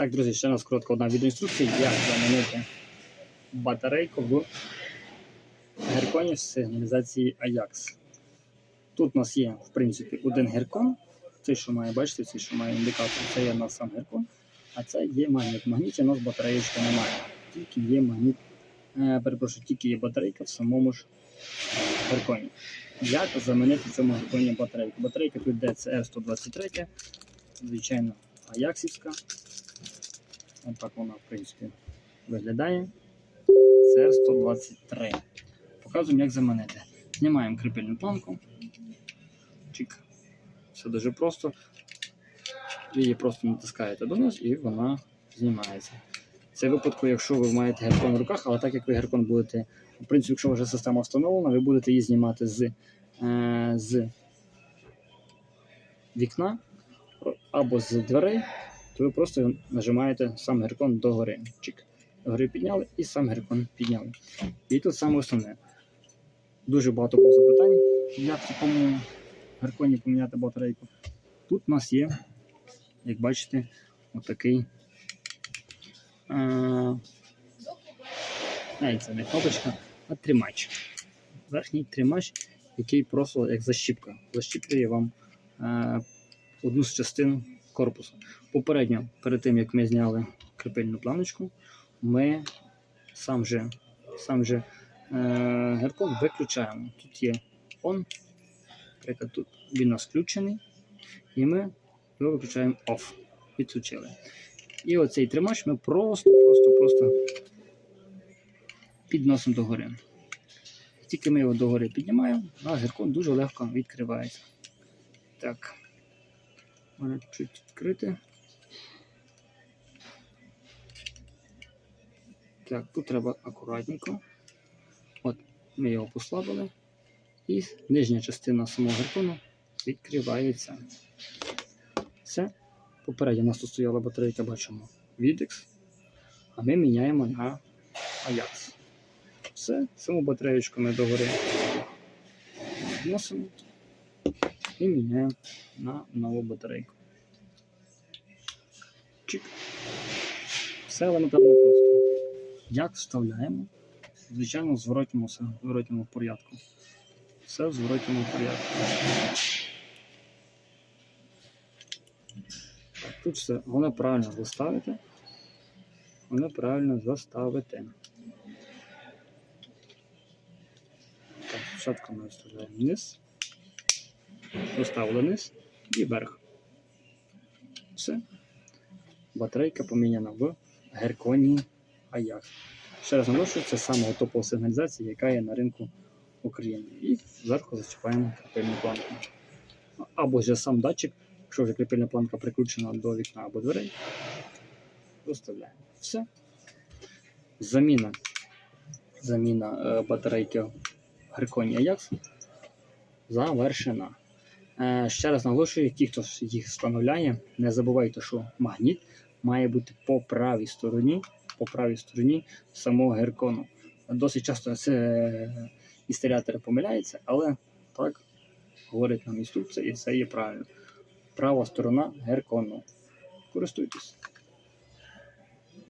Так, друзі, ще раз коротко одна відеоінструкція, як замінити батарейку в герконі в сигналізації Ajax. Тут у нас є, в принципі, один геркон. Цей, що має, бачите, цей, що має індикатор, це є у нас сам геркон. А це є магніт. В магніті у нас батареєчки немає. Тільки є магніт, е, перепрошую, тільки є батарейка в самому ж герконі. Як замінити в цьому герконі батарейку? Батарейка тут йде CR123, звичайно, Аяксівська. Ось так вона, в принципі, виглядає. CR123. Показуємо, як замінити. Знімаємо кріпильну планку. Чик. Все дуже просто. Ви її просто натискаєте донизу і вона знімається. Це випадку, якщо ви маєте геркон в руках, але так як ви геркон будете, в принципі, якщо вже система встановлена, ви будете її знімати з, е, з вікна або з дверей, то ви просто нажимаєте сам геркон догори. Чик. Догори підняли і сам геркон підняли. І тут саме основне. Дуже багато було запитань, як в такому герконі поміняти батарейку. Тут у нас є, як бачите, отакий. А, це не кнопочка, а тримач. Верхній тримач, який просто як защіпка. Защіплює вам е, одну з частин корпусу. Попередньо, перед тим як ми зняли крепильну планочку, ми сам же, сам же е, геркон виключаємо. Тут є on, наприклад, тут він у нас включений, і ми його виключаємо off. Відключили. І оцей тримач ми просто, просто, просто підносимо догори. Тільки ми його догори піднімаємо, а геркон дуже легко відкривається. Так, можна чуть відкрити. Так, тут треба акуратненько. От, ми його послабили. І нижня частина самого геркону відкривається. Все. Попередньо у нас тут стояла батарейка, бачимо Videx, а ми міняємо на Ajax. Все, саму батареєчку ми догори вносимо і міняємо на нову батарейку. Чик. Все елементарно просто. Як вставляємо? Звичайно, в зворотньому, все, в зворотньому порядку. Все в зворотньому порядку. Тут все, головне правильно заставити. Головне правильно заставити. Так, спочатку ми вставляємо вниз, поставили низ і вверх. Все. Батарейка поміняна в герконі Ajax. Ще раз наголошую, це саме топова сигналізація, яка є на ринку України. І зверху зачіпаємо кріпильну планку. Або вже сам датчик, якщо вже кріпильна планка прикручена до вікна або дверей, виставляємо. Все. Заміна. Заміна е, батарейки Герконі Ajax завершена. Е, ще раз наголошую, ті, хто їх встановляє, не забувайте, що магніт має бути по правій стороні, по правій стороні самого геркону. Досить часто це інсталятори помиляються, але так говорить нам інструкція, і це є правильно. Права сторона геркону. Користуйтесь.